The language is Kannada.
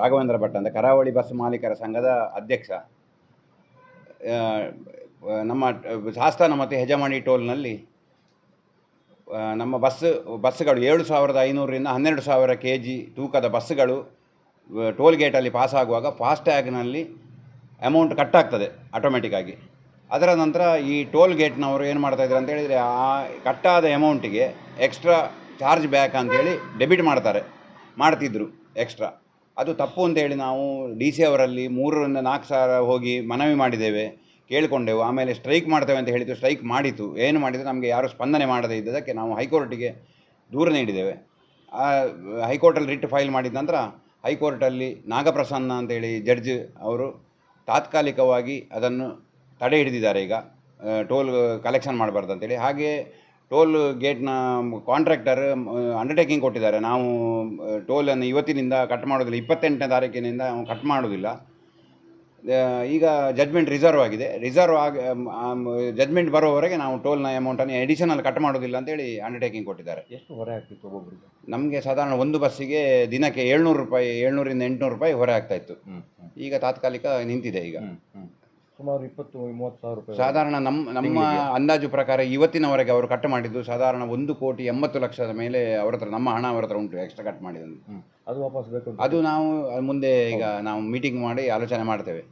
ರಾಘವೇಂದ್ರ ಭಟ್ ಅಂತ ಕರಾವಳಿ ಬಸ್ ಮಾಲೀಕರ ಸಂಘದ ಅಧ್ಯಕ್ಷ. ನಮ್ಮ ಶಾಸ್ತಾನ ಮತ್ತು ಹೆಜಮಾಣಿ ಟೋಲ್ನಲ್ಲಿ ನಮ್ಮ ಬಸ್, ಬಸ್ಸುಗಳು ಏಳು ಸಾವಿರದ ಐನೂರರಿಂದ ಹನ್ನೆರಡು ಸಾವಿರ ಕೆ ಜಿ ತೂಕದ ಬಸ್ಸುಗಳು ಟೋಲ್ ಗೇಟಲ್ಲಿ ಪಾಸಾಗುವಾಗ ಫಾಸ್ಟ್ಯಾಗ್ನಲ್ಲಿ ಅಮೌಂಟ್ ಕಟ್ಟಾಗ್ತದೆ ಆಟೋಮೆಟಿಕ್ಕಾಗಿ ಅದರ ನಂತರ ಈ ಟೋಲ್ ಗೇಟ್ನವರು ಏನು ಮಾಡ್ತಾ ಇದ್ದಾರೆ ಅಂತ ಹೇಳಿದರೆ, ಆ ಕಟ್ಟಾದ ಅಮೌಂಟಿಗೆ ಎಕ್ಸ್ಟ್ರಾ ಚಾರ್ಜ್ ಬ್ಯಾಕ್ ಅಂತೇಳಿ ಡೆಬಿಟ್ ಮಾಡ್ತಾರೆ, ಮಾಡ್ತಿದ್ರು ಎಕ್ಸ್ಟ್ರಾ. ಅದು ತಪ್ಪು ಅಂತೇಳಿ ನಾವು ಡಿ ಸಿ ಅವರಲ್ಲಿ ಮೂರರಿಂದ ನಾಲ್ಕು ಸಾವಿರ ಹೋಗಿ ಮನವಿ ಮಾಡಿದ್ದೇವೆ, ಕೇಳಿಕೊಂಡೆವು. ಆಮೇಲೆ ಸ್ಟ್ರೈಕ್ ಮಾಡ್ತೇವೆ ಅಂತ ಹೇಳಿದ್ದು ಸ್ಟ್ರೈಕ್ ಮಾಡಿತು. ಏನು ಮಾಡಿದರೆ ನಮಗೆ ಯಾರು ಸ್ಪಂದನೆ ಮಾಡದೇ ಇದ್ದದಕ್ಕೆ ನಾವು ಹೈಕೋರ್ಟಿಗೆ ದೂರು ನೀಡಿದ್ದೇವೆ. ಹೈಕೋರ್ಟಲ್ಲಿ ರಿಟ್ ಫೈಲ್ ಮಾಡಿದ ನಂತರ ಹೈಕೋರ್ಟಲ್ಲಿ ನಾಗಪ್ರಸನ್ನ ಅಂತೇಳಿ ಜಡ್ಜ್ ಅವರು ತಾತ್ಕಾಲಿಕವಾಗಿ ಅದನ್ನು ತಡೆ ಹಿಡಿದಿದ್ದಾರೆ ಈಗ. ಟೋಲ್ ಕಲೆಕ್ಷನ್ ಮಾಡಬಾರ್ದು ಅಂತೇಳಿ. ಹಾಗೆ ಟೋಲ್ ಗೇಟ್ನ ಕಾಂಟ್ರಾಕ್ಟರ್ ಅಂಡರ್ಟೇಕಿಂಗ್ ಕೊಟ್ಟಿದ್ದಾರೆ. ನಾವು ಟೋಲನ್ನು ಇವತ್ತಿನಿಂದ ಕಟ್ ಮಾಡೋದಿಲ್ಲ. ಇಪ್ಪತ್ತೆಂಟನೇ ತಾರೀಕಿನಿಂದ ಕಟ್ ಮಾಡೋದಿಲ್ಲ. ಈಗ ಜಜ್ಮೆಂಟ್ ರಿಸರ್ವ್ ಆಗಿದೆ. ರಿಸರ್ವ್ ಆಗಿ ಜಜ್ಮೆಂಟ್ ಬರೋವರೆಗೆ ನಾವು ಟೋಲ್ನ ಅಮೌಂಟನ್ನು ಎಡಿಷನಲ್ ಕಟ್ ಮಾಡೋದಿಲ್ಲ ಅಂತೇಳಿ ಅಂಡರ್ಟೇಕಿಂಗ್ ಕೊಟ್ಟಿದ್ದಾರೆ. ಎಷ್ಟು ಹೊರೆ ಆಗ್ತಿತ್ತು ಒಬ್ಬೊಬ್ಬರಿಗೆ ನಮಗೆ ಸಾಧಾರಣ ಒಂದು ಬಸ್ಸಿಗೆ ದಿನಕ್ಕೆ ಏಳ್ನೂರು ರೂಪಾಯಿ ಏಳ್ನೂರಿಂದ ಎಂಟುನೂರು ರೂಪಾಯಿ ಹೊರೆ ಆಗ್ತಾ ಇತ್ತು. ಹ್ಮ್ ಹ್ಮ್. ಈಗ ತಾತ್ಕಾಲಿಕ ನಿಂತಿದೆ ಈಗ. ಸುಮಾರು ಇಪ್ಪತ್ತು ಮೂವತ್ತು ಸಾವಿರ ರೂಪಾಯಿ ಸಾಧಾರಣ ನಮ್ಮ ನಮ್ಮ ಅಂದಾಜು ಪ್ರಕಾರ ಇವತ್ತಿನವರೆಗೆ ಅವರು ಕಟ್ ಮಾಡಿದ್ದು ಸಾಧಾರಣ ಒಂದು ಕೋಟಿ ಎಂಬತ್ತು ಲಕ್ಷದ ಮೇಲೆ ಅವರ ಹತ್ರ ನಮ್ಮ ಹಣ ಅವರ ಹತ್ರ ಉಂಟು ಎಕ್ಸ್ಟ್ರಾ ಕಟ್ ಮಾಡಿದ್ದು. ಅದು ವಾಪಸ್ ಬೇಕು ಅದು ನಾವು ಮುಂದೆ ಈಗ ನಾವು ಮೀಟಿಂಗ್ ಮಾಡಿ ಆಲೋಚನೆ ಮಾಡ್ತೇವೆ.